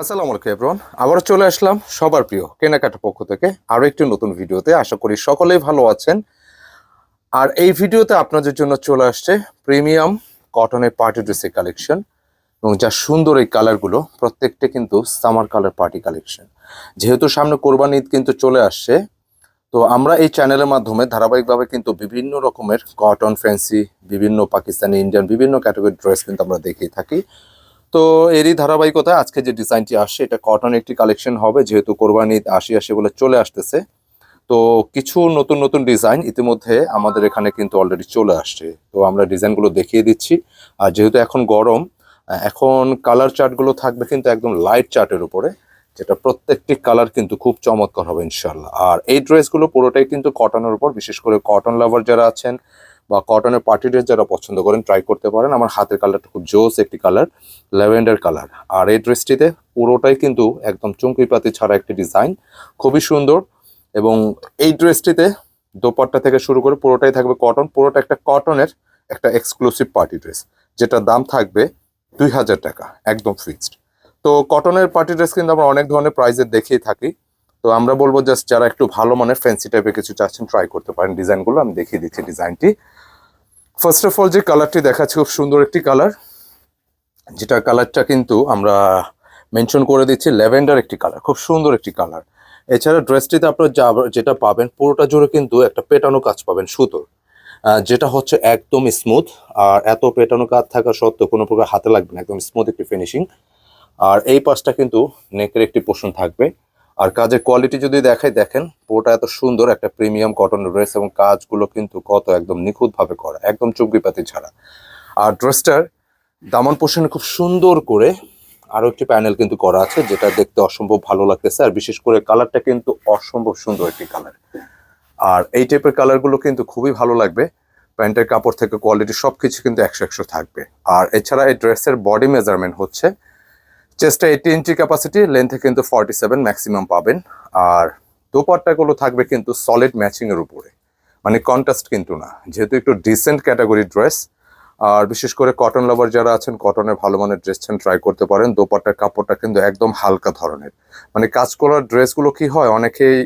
আসসালামু আলাইকুম এভরিওয়ান আবারও চলে আসলাম সবার প্রিয় কেনাকাটা পক্ষ থেকে। আরও একটি নতুন ভিডিওতে। আশা করি সকলেই ভালো আছেন। আর এই ভিডিওতে আপনাদের জন্য চলে আসছে প্রিমিয়াম কটনের পার্টি ড্রেসের কালেকশন এবং যা সুন্দর এই কালারগুলো, প্রত্যেকটা কিন্তু সামার কালার পার্টি কালেকশন। যেহেতু সামনে কোরবানি ঈদ কিন্তু চলে আসছে, তো আমরা এই চ্যানেলের মাধ্যমে ধারাবাহিকভাবে কিন্তু বিভিন্ন রকমের কটন ফ্যান্সি বিভিন্ন পাকিস্তানি ইন্ডিয়ান বিভিন্ন ক্যাটাগরির ড্রেস কিন্তু আমরা দেখিয়ে থাকি। তো এরই ধারাবাহিকতায় আজকে যে ডিজাইনটি আসছে, এটা কটন একটি কালেকশন হবে, যেহেতু কোরবানি আশি আশি বলে চলে আসতেছে। তো কিছু নতুন নতুন ডিজাইন ইতিমধ্যে আমাদের এখানে কিন্তু অলরেডি চলে আসছে। তো আমরা ডিজাইনগুলো দেখিয়ে দিচ্ছি। আর যেহেতু এখন গরম, এখন কালার চার্টগুলো থাকবে কিন্তু একদম লাইট চার্টের উপরে, যেটা প্রত্যেকটি কালার কিন্তু খুব চমৎকার হবে ইনশাল্লাহ আর এই ড্রেসগুলো পুরোটাই কিন্তু কটনের উপর, বিশেষ করে কটন লাভার যারা আছেন বা কটনের পার্টি ড্রেস যারা পছন্দ করেন ট্রাই করতে পারেন। আমার হাতের কালারটা খুব জোস একটি কালার ল্যাভেন্ডার কালার আর এই ড্রেসটিতে পুরোটাই কিন্তু একদম চুমকি পাতি ছাড়া একটি ডিজাইন খুবই সুন্দর এবং এই ড্রেসটিতে দোপাট্টা থেকে শুরু করে পুরোটাই থাকবে কটন পুরোটা একটা কটনের একটা এক্সক্লুসিভ পার্টি ড্রেস যেটার দাম থাকবে দুই হাজার টাকা, একদম ফিক্সড তো কটনের পার্টি ড্রেস কিন্তু আমরা অনেক ধরনের প্রাইজের দেখিয়ে থাকি। তো আমরা বলব জাস্ট যারা একটু ভালো মানের ফ্যান্সি টাইপের কিছু চাচ্ছেন ট্রাই করতে পারেন। ডিজাইনগুলো আমি দেখিয়ে দিচ্ছি ডিজাইনটি ফার্স্ট অফ অল যে কালারটি দেখাচ্ছে, খুব সুন্দর একটি কালার যেটা কালারটা কিন্তু আমরা মেনশন করে দিচ্ছি ল্যাভেন্ডার একটি কালার খুব সুন্দর একটি কালার এছাড়া ড্রেসটিতে আপনার যা যেটা পাবেন, পুরোটা জুড়ে কিন্তু একটা পেটানো কাজ পাবেন সুতোর যেটা হচ্ছে একদম স্মুথ আর এত পেটানো কাজ থাকা সত্ত্বেও কোনো প্রকার হাতে লাগবে না, একদম স্মুথ একটি ফিনিশিং আর এই পাশটা কিন্তু নেকের একটি পোর্শন থাকবে। আর কাজের কোয়ালিটি যদি দেখাই, দেখেন পুরোটা এত সুন্দর একটা প্রিমিয়াম কটন ড্রেস এবং কাজগুলো কিন্তু কত একদম নিখুঁতভাবে করা, একদম চুমকিপাতি ছাড়া। আর ড্রেসটার দামন পোষণে খুব সুন্দর করে আরও একটি প্যানেল কিন্তু করা আছে, যেটা দেখতে অসম্ভব ভালো লাগতেছে, আর বিশেষ করে কালারটা কিন্তু অসম্ভব সুন্দর একটি কালার আর এই টাইপের কালারগুলো কিন্তু খুবই ভালো লাগবে, প্যান্টের কাপড় থেকে কোয়ালিটি সব কিছু কিন্তু একশো একশো থাকবে। আর এছাড়া এই ড্রেসের বডি মেজারমেন্ট হচ্ছে চেস্টটা এইটি ইঞ্চি ক্যাপাসিটি লেন্থে কিন্তু ফর্টি সেভেন ম্যাক্সিমাম পাবেন। আর দোপাট্টাগুলো থাকবে কিন্তু সলিড ম্যাচিংয়ের উপরে। মানে কন্ট্রাস্ট কিন্তু না। যেহেতু একটু ডিসেন্ট ক্যাটাগরি ড্রেস আর বিশেষ করে কটন লাভার যারা আছেন কটনের ভালো মানের ড্রেস ট্রাই করতে পারেন। দোপাট্টার কাপড়টা কিন্তু একদম হালকা ধরনের। মানে কাজ করার ড্রেসগুলো কি হয়? অনেকেই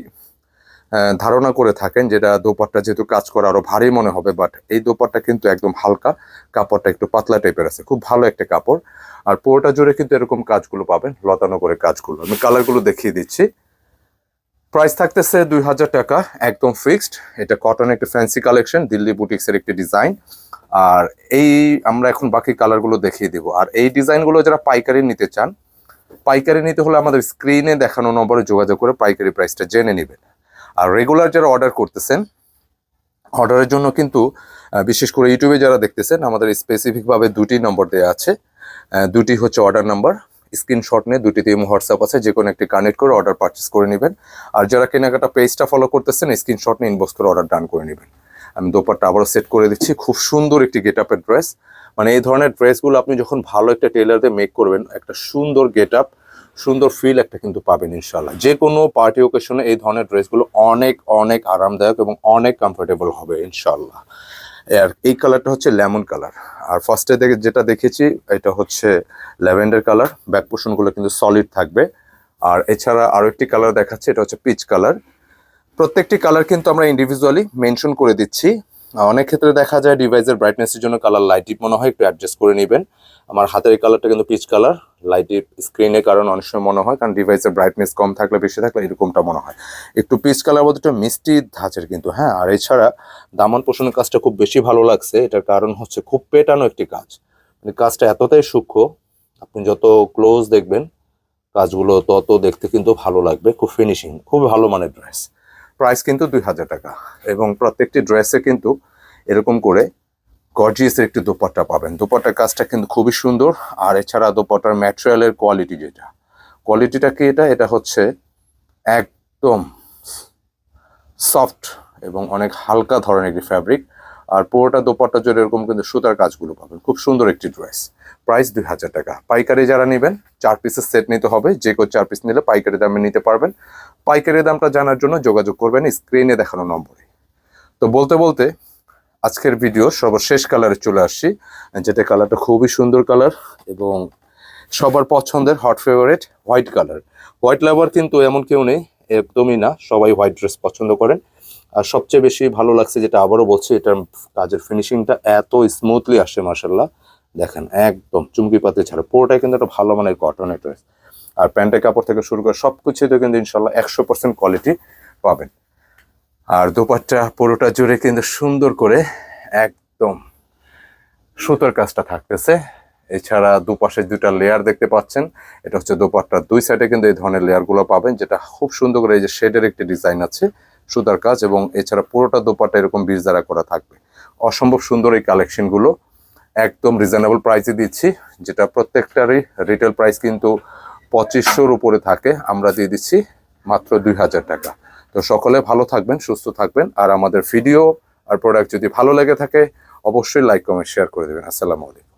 ধারণা করে থাকেন যেটা দোপাট্টা যেহেতু কাজ করা আরও ভারী মনে হবে বাট এই দোপাট্টা কিন্তু একদম হালকা, কাপড়টা একটু পাতলা টাইপের আছে। খুব ভালো একটা কাপড়। আর পুরোটা জুড়ে কিন্তু এরকম কাজগুলো পাবেন, লতানো করে কাজগুলো। আমি কালারগুলো দেখিয়ে দিচ্ছি। প্রাইস থাকতেছে দুই হাজার টাকা, একদম ফিক্সড এটা কটন একটা ফ্যান্সি কালেকশন দিল্লি বুটিক্সের একটি ডিজাইন আর এই আমরা এখন বাকি কালারগুলো দেখিয়ে দিব। আর এই ডিজাইনগুলো যারা পাইকারি নিতে চান, পাইকারি নিতে হলে আমাদের স্ক্রিনে দেখানো নম্বরে যোগাযোগ করে পাইকারি প্রাইসটা জেনে নেবেন। আর রেগুলার যারা অর্ডার করতেছেন অর্ডারের জন্য কিন্তু বিশেষ করে ইউটিউবে যারা দেখতেছেন, আমাদের স্পেসিফিকভাবে দুটি নম্বর দেওয়া আছে। দুটি হচ্ছে অর্ডার নাম্বার স্ক্রিনশট নিয়ে দুটিতে হোয়াটসঅ্যাপ আছে যে কোনো একটি কানেক্ট করে অর্ডার পারচেস করে নেবেন। আর যারা কেনাকাটা পেজটা ফলো করতেছেন স্ক্রিনশট নিয়ে ইনবক্স করে অর্ডার ডান করে নেবেন। আমি দোপারটা আবারও সেট করে দিচ্ছি, খুব সুন্দর একটি গেট আপের ড্রেস মানে এই ধরনের ড্রেসগুলো আপনি যখন ভালো একটা টেলার দিয়ে মেক করবেন, একটা সুন্দর গেট আপ সুন্দর ফিল একটা কিন্তু পাবেন ইনশাল্লাহ যে কোনো পার্টি ওকেশনে এই ধরনের ড্রেসগুলো অনেক অনেক আরামদায়ক এবং অনেক কমফোর্টেবল হবে ইনশাল্লাহ আর এই কালারটা হচ্ছে লেমন কালার আর ফার্স্টে দেখে, যেটা দেখেছি, এটা হচ্ছে ল্যাভেন্ডার কালার ব্যাক পোর্শনগুলো কিন্তু সলিড থাকবে। আর এছাড়া আরও একটি কালার দেখাচ্ছে, এটা হচ্ছে পিচ কালার প্রত্যেকটি কালার কিন্তু আমরা ইন্ডিভিজুয়ালি মেনশন করে দিচ্ছি। অনেক ক্ষেত্রে দেখা যায় ডিভাইসের ব্রাইটনেসের জন্য কালার লাইট মনে হয়, একটু অ্যাডজাস্ট করে নেবেন। আমার হাতের কালারটা কিন্তু পিচ কালার লাইট ডিপ স্ক্রিনের কারণ অনেক সময় মনে হয়, কারণ ডিভাইসের ব্রাইটনেস কম থাকলে, বেশি থাকলে এরকমটা মনে হয়। একটু পিচ কালার বলতে একটু মিষ্টি ধাঁচের কিন্তু হ্যাঁ? আর এছাড়া দামান পোষণের কাজটা খুব বেশি ভালো লাগছে, এটার কারণ হচ্ছে খুব পেটানো একটি কাজ। মানে কাজটা এতটাই সূক্ষ্ম, আপনি যত ক্লোজ দেখবেন, কাজগুলো তত দেখতে কিন্তু ভালো লাগবে, খুব ফিনিশিং খুব ভালো মানের ড্রেস প্রাইস কিন্তু দুই হাজার টাকা। এবং প্রত্যেকটি ড্রেসে কিন্তু এরকম করে গর্জিয়াসের একটি দোপাট্টা পাবেন। দোপাট্টার কাজটা কিন্তু খুবই সুন্দর। আর এছাড়া দোপাট্টার ম্যাটেরিয়ালের কোয়ালিটি যেটা। কোয়ালিটিটা কি এটা? এটা হচ্ছে একদম সফট এবং অনেক হালকা ধরনের একটি ফ্যাব্রিক আর পুরোটা দোপাট্টা জুড়ে এরকম কিন্তু সুতার কাজগুলো পাবেন। খুব সুন্দর একটি ড্রেস প্রাইস দুই হাজার টাকা। পাইকারি যারা নেবেন, চার পিসের সেট নিতে হবে। যে কেউ চার পিস নিলে পাইকারি দামে নিতে পারবেন। পাইকারি দামটা জানার জন্য যোগাযোগ করবেন স্ক্রিনে দেখানো নম্বরে। তো বলতে বলতে আজকের ভিডিও সর্বশেষ কালারে চলে আসছি, যেটা কালারটা খুবই সুন্দর কালার এবং সবার পছন্দের hot favourite white colour white lover কিন্তু এমন কেউ নেই, একদমই না। সবাই হোয়াইট ড্রেস পছন্দ করেন। আর সবচেয়ে বেশি ভালো লাগছে যেটা আবারও বলছি, এটার কাজের ফিনিশিংটা এত স্মুথলি আসে মার্শাল্লাহ দেখেন, একদম চুমকি পাতি ছাড়া, পুরোটাই কিন্তু একটা ভালো মানের কটনের ড্রেস আর প্যান্টের কাপড় থেকে শুরু করে সব কিছুতে কিন্তু ইনশাল্লাহ একশো পার্সেন্ট কোয়ালিটি পাবেন। আর দোপাট্টা পুরোটা জুড়ে কিন্তু সুন্দর করে একদম সুতোর কাজটা থাকতেছে। এছাড়া দুপাশে দুটা লেয়ার দেখতে পাচ্ছেন, এটা হচ্ছে দোপাট্টার দুই সাইডে কিন্তু এই ধরনের লেয়ারগুলো পাবেন, যেটা খুব সুন্দর করে এই যে শেডের একটি ডিজাইন আছে। সুতার কাজ এবং এছাড়া পুরোটা দোপাট্টা এরকম বীজ দ্বারা করা থাকবে। অসম্ভব সুন্দর এই কালেকশনগুলো একদম রিজনেবল প্রাইসে দিচ্ছি, যেটা প্রত্যেকটারই রিটেল প্রাইস কিন্তু পঁচিশশোর উপরে থাকে। আমরা দিয়ে দিচ্ছি মাত্র দুই হাজার টাকা। তো সকলে ভালো থাকবেন, সুস্থ থাকবেন। আর আমাদের ভিডিও আর প্রোডাক্ট যদি ভালো লেগে থাকে, অবশ্যই লাইক কমেন্ট শেয়ার করে দেবেন। আসসালামু আলাইকুম।